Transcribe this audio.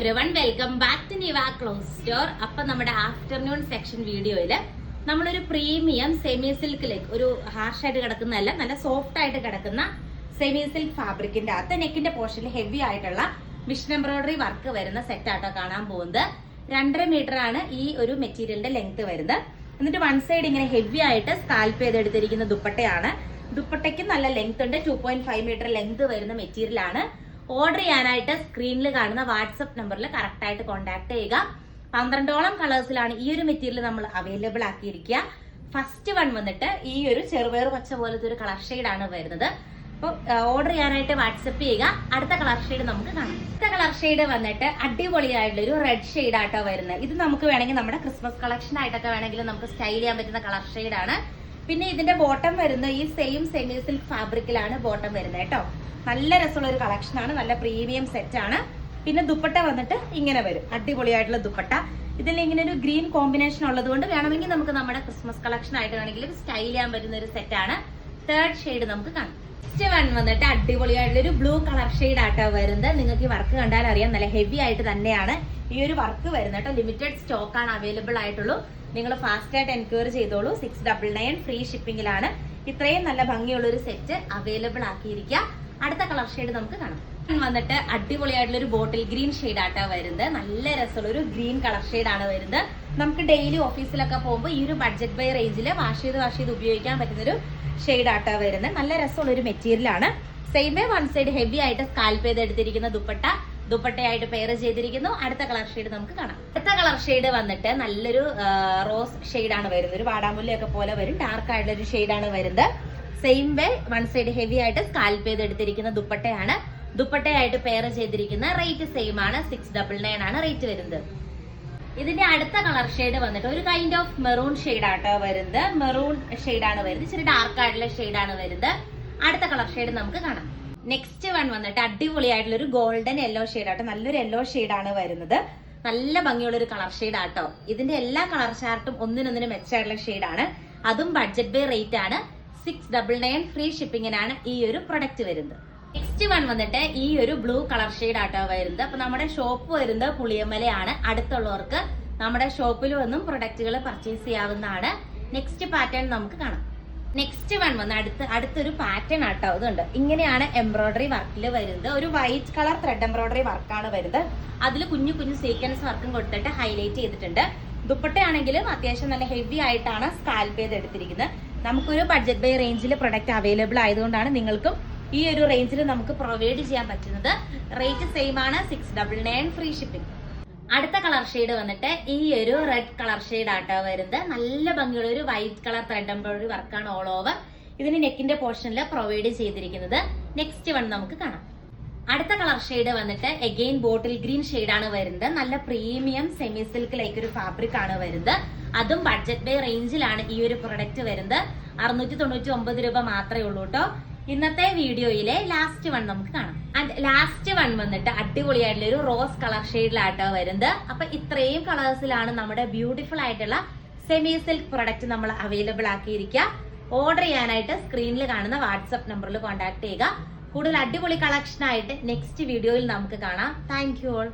Every one welcome back to Niva clothes store അപ്പൊ നമ്മുടെ afternoon section വീഡിയോയിൽ നമ്മളൊരു പ്രീമിയം സെമി സിൽക്കിലേക്ക് ഒരു ഹാർഷ് ആയിട്ട് കിടക്കുന്നതല്ല നല്ല സോഫ്റ്റ് ആയിട്ട് കിടക്കുന്ന സെമി സിൽക്ക് ഫാബ്രിക്കിന്റെ അകത്ത് നെക്കിന്റെ പോർഷനിൽ ഹെവി ആയിട്ടുള്ള മിഷൻ എംബ്രോയിഡറി വർക്ക് വരുന്ന സെറ്റ് ആട്ടോ കാണാൻ പോകുന്നത്. രണ്ടര മീറ്റർ ആണ് ഈ ഒരു മെറ്റീരിയലിന്റെ ലെങ്ത് വരുന്നത്. എന്നിട്ട് വൺ സൈഡ് ഇങ്ങനെ ഹെവി ആയിട്ട് സ്കാൽപ്പ് ചെയ്തെടുത്തിരിക്കുന്ന ദുപ്പട്ടയാണ്. ദുപ്പട്ടയ്ക്ക് നല്ല ലെങ്ത് ഉണ്ട്. Two point five metre length വരുന്ന മെറ്റീരിയൽ ആണ്. ഓർഡർ ചെയ്യാനായിട്ട് സ്ക്രീനിൽ കാണുന്ന വാട്സപ്പ് നമ്പറിൽ കറക്റ്റ് ആയിട്ട് കോൺടാക്ട് ചെയ്യുക. പന്ത്രണ്ടോളം കളേഴ്സിലാണ് ഈ ഒരു മെറ്റീരിയൽ നമ്മൾ അവൈലബിൾ ആക്കിയിരിക്കുക. ഫസ്റ്റ് വൺ വന്നിട്ട് ഈ ഒരു ചെറുപയർ പച്ച പോലത്തെ ഒരു കളർ ആണ് വരുന്നത്. അപ്പോൾ ഓർഡർ ചെയ്യാനായിട്ട് വാട്സപ്പ് ചെയ്യുക. അടുത്ത കളർ ഷെയ്ഡ് നമുക്ക് കാണാം. അടുത്ത കളർ ഷെയ്ഡ് വന്നിട്ട് അടിപൊളിയായിട്ടുള്ള ഒരു റെഡ് ഷെയ്ഡ് ആട്ടോ വരുന്നത്. ഇത് നമുക്ക് വേണമെങ്കിൽ നമ്മുടെ ക്രിസ്മസ് കളക്ഷൻ ആയിട്ടൊക്കെ വേണമെങ്കിൽ നമുക്ക് സ്റ്റൈൽ ചെയ്യാൻ പറ്റുന്ന കളർ ആണ്. പിന്നെ ഇതിന്റെ ബോട്ടം വരുന്ന ഈ സെയിം സെമി സിൽക്ക് ഫാബ്രിക്കിലാണ് ബോട്ടം വരുന്നത് കേട്ടോ. നല്ല രസമുള്ള ഒരു ആണ് നല്ല പ്രീമിയം ആണ്. പിന്നെ ദുപ്പട്ട വന്നിട്ട് ഇങ്ങനെ വരും. അടിപൊളിയായിട്ടുള്ള ദുപ്പട്ട. ഇതിൽ ഇങ്ങനെ ഒരു ഗ്രീൻ കോമ്പിനേഷൻ ഉള്ളത് കൊണ്ട് വേണമെങ്കിൽ നമുക്ക് നമ്മുടെ ക്രിസ്മസ് കളക്ഷൻ ആയിട്ട് വേണമെങ്കിൽ സ്റ്റൈൽ ചെയ്യാൻ പറ്റുന്ന ഒരു സെറ്റ് ആണ്. തേർഡ് ഷെയ്ഡ് നമുക്ക് കാണാം. നെക്സ്റ്റ് വൺ വന്നിട്ട് അടിപൊളിയായിട്ടുള്ള ഒരു ബ്ലൂ കളർ ഷെയ്ഡ് ആട്ടോ വരുന്നത്. നിങ്ങൾക്ക് ഈ വർക്ക് കണ്ടാൽ അറിയാം. നല്ല ഹെവി ആയിട്ട് തന്നെയാണ്. ഈ ഒരു വർക്ക് വരുന്നത് കേട്ടോ. ലിമിറ്റഡ് സ്റ്റോക്ക് ആണ് അവൈലബിൾ ആയിട്ടുള്ളൂ. നിങ്ങൾ ഫാസ്റ്റ് ആയിട്ട് എൻക്വയറി ചെയ്തോളൂ. സിക്സ് ഡബിൾ നയൻ ഫ്രീ ഷിപ്പിംഗിലാണ് ഇത്രയും നല്ല ഭംഗിയുള്ള ഒരു സെറ്റ് അവൈലബിൾ ആക്കിയിരിക്കുക. അടുത്ത കളർ ഷെയ്ഡ് നമുക്ക് കാണാം. വന്നിട്ട് അടിപൊളിയായിട്ടുള്ള ഒരു ബോട്ടിൽ ഗ്രീൻ ഷെയ്ഡ് ആട്ടാ വരുന്നത്. നല്ല രസമുള്ള ഒരു ഗ്രീൻ കളർ ഷെയ്ഡ് ആണ് വരുന്നത്. നമുക്ക് ഡെയിലി ഓഫീസിലൊക്കെ പോകുമ്പോൾ ഈ ഒരു ബഡ്ജറ്റ് ബൈ റേഞ്ചിൽ വാഷ് ചെയ്ത് വാഷ് ചെയ്ത് ഉപയോഗിക്കാൻ പറ്റുന്ന ഒരു ഷെയ്ഡ് ആട്ടാ വരുന്നത്. നല്ല രസമുള്ള ഒരു മെറ്റീരിയലാണ് വേ വൺ സൈഡ് ഹെവി ആയിട്ട് സ്കാൽപ്പ് ചെയ്ത് എടുത്തിരിക്കുന്ന ദുപ്പട്ട ദുപ്പട്ടയായിട്ട് പെയർ ചെയ്തിരിക്കുന്നു. അടുത്ത കളർ ഷെയ്ഡ് നമുക്ക് കാണാം. അടുത്ത കളർ ഷെയ്ഡ് വന്നിട്ട് നല്ലൊരു റോസ് ഷെയ്ഡ് ആണ് വരുന്നത്. ഒരു വാടാമുല്ലയൊക്കെ പോലെ വരും. ഡാർക്ക് ആയിട്ടുള്ള ഒരു ഷെയ്ഡ് ആണ് വരുന്നത്. Same way one side heavy ആയിട്ട് സ്കാൽപ്പ് ചെയ്ത് എടുത്തിരിക്കുന്ന ദുപ്പട്ടയാണ്. ദുപ്പട്ടയായിട്ട് പെയർ ചെയ്തിരിക്കുന്ന റേറ്റ് സെയിം ആണ്. സിക്സ് ഡബിൾ നയൻ ആണ് റേറ്റ് വരുന്നത്. ഇതിന്റെ അടുത്ത കളർ ഷെയ്ഡ് വന്നിട്ട് ഒരു കൈൻഡ് ഓഫ് മെറൂൺ ഷെയ്ഡ് ആട്ടോ വരുന്നത്. മെറൂൺ ഷെയ്ഡ് ആണ് വരുന്നത്. ഇച്ചിരി ഡാർക്ക് ആയിട്ടുള്ള ഷെയ്ഡ് ആണ് വരുന്നത്. അടുത്ത കളർ ഷെയ്ഡ് നമുക്ക് കാണാം. നെക്സ്റ്റ് വൺ വന്നിട്ട് അടിപൊളിയായിട്ടുള്ള ഒരു ഗോൾഡൻ യെല്ലോ ഷെയ്ഡ് ആട്ടോ. നല്ലൊരു യെല്ലോ ഷെയ്ഡ് ആണ് വരുന്നത്. നല്ല ഭംഗിയുള്ള ഒരു കളർ ഷെയ്ഡ് ആട്ടോ. ഇതിന്റെ എല്ലാ കളർ ചാർട്ടും ഒന്നിനൊന്നിന് മെച്ചമായിട്ടുള്ള ഷെയ്ഡ് ആണ്. അതും ബഡ്ജറ്റ് ബൈ റേറ്റ് ആണ്. സിക്സ് ഡബിൾ നയൻ ഫ്രീ ഷിപ്പിങ്ങിനാണ് ഈ ഒരു പ്രൊഡക്റ്റ് വരുന്നത്. നെക്സ്റ്റ് വൺ വന്നിട്ട് ഈ ഒരു ബ്ലൂ കളർ ഷെയ്ഡ് ആട്ടോ വരുന്നത്. അപ്പൊ നമ്മുടെ ഷോപ്പ് വരുന്നത് പുളിയമലയാണ്. അടുത്തുള്ളവർക്ക് നമ്മുടെ ഷോപ്പിൽ വന്നും പ്രൊഡക്റ്റുകൾ പർച്ചേസ് ചെയ്യാവുന്നതാണ്. നെക്സ്റ്റ് പാറ്റേൺ നമുക്ക് കാണാം. നെക്സ്റ്റ് വൺ വന്ന് അടുത്ത് അടുത്തൊരു പാറ്റേൺ ആട്ടോ ഇതുണ്ട്. ഇങ്ങനെയാണ് എംബ്രോയിഡറി വർക്കിൽ വരുന്നത്. ഒരു വൈറ്റ് കളർ ത്രെഡ് എംബ്രോയിഡറി വർക്കാണ് വരുന്നത്. അതിൽ കുഞ്ഞു കുഞ്ഞു സീക്വൻസ് വർക്കും കൊടുത്തിട്ട് ഹൈലൈറ്റ് ചെയ്തിട്ടുണ്ട്. ദുപ്പട്ടയാണെങ്കിലും അത്യാവശ്യം നല്ല ഹെവി ആയിട്ടാണ് സ്കാൽപ്പ് ചെയ്ത് എടുത്തിരിക്കുന്നത് നമുക്കൊരു ബഡ്ജറ്റ് ബൈ റേഞ്ചിൽ പ്രൊഡക്റ്റ് അവൈലബിൾ ആയതുകൊണ്ടാണ് നിങ്ങൾക്കും ഈ ഒരു റേഞ്ചിൽ നമുക്ക് പ്രൊവൈഡ് ചെയ്യാൻ പറ്റുന്നത്. റേറ്റ് സെയിം ആണ് six double nine free shipping അടുത്ത കളർ ഷെയ്ഡ് വന്നിട്ട് ഈ ഒരു റെഡ് കളർ ഷെയ്ഡ് ആട്ടോ വരുന്നത്. നല്ല ഭംഗിയുള്ള ഒരു വൈറ്റ് കളർ ത്രെഡ് എംബ്രോയിഡറി വർക്കാണ് ഓൾ ഓവർ ഇതിന് നെക്കിന്റെ പോർഷനിൽ പ്രൊവൈഡ് ചെയ്തിരിക്കുന്നത്. നെക്സ്റ്റ് വൺ നമുക്ക് കാണാം. അടുത്ത കളർ ഷെയ്ഡ് വന്നിട്ട് എഗെയിൻ ബോട്ടിൽ ഗ്രീൻ ഷെയ്ഡ് ആണ് വരുന്നത്. നല്ല പ്രീമിയം സെമി സിൽക്ക് ലൈക്ക് ഒരു ഫാബ്രിക് ആണ് വരുന്നത്. അതും ബഡ്ജറ്റ് ബൈ റേഞ്ചിലാണ് ഈ ഒരു പ്രൊഡക്റ്റ് വരുന്നത്. അറുന്നൂറ്റി തൊണ്ണൂറ്റി ഒമ്പത് രൂപ മാത്രമേ ഉള്ളൂ കേട്ടോ ഇന്നത്തെ വീഡിയോയിലെ ലാസ്റ്റ് വൺ നമുക്ക് കാണാം. ആൻഡ് ലാസ്റ്റ് വൺ വന്നിട്ട് അടിപൊളിയായിട്ടുള്ള ഒരു റോസ് കളർ ഷെയ്ഡിലാട്ടോ വരുന്നത്. അപ്പൊ ഇത്രയും കളേഴ്സിലാണ് നമ്മുടെ ബ്യൂട്ടിഫുൾ ആയിട്ടുള്ള സെമി സിൽക്ക് പ്രൊഡക്റ്റ് നമ്മൾ അവൈലബിൾ ആക്കിയിരിക്കുക. ഓർഡർ ചെയ്യാനായിട്ട് സ്ക്രീനിൽ കാണുന്ന വാട്സപ്പ് നമ്പറിൽ കോൺടാക്ട് ചെയ്യുക. കൂടുതൽ അടിപൊളി കളക്ഷൻ ആയിട്ട് നെക്സ്റ്റ് വീഡിയോയിൽ നമുക്ക് കാണാം. Thank you all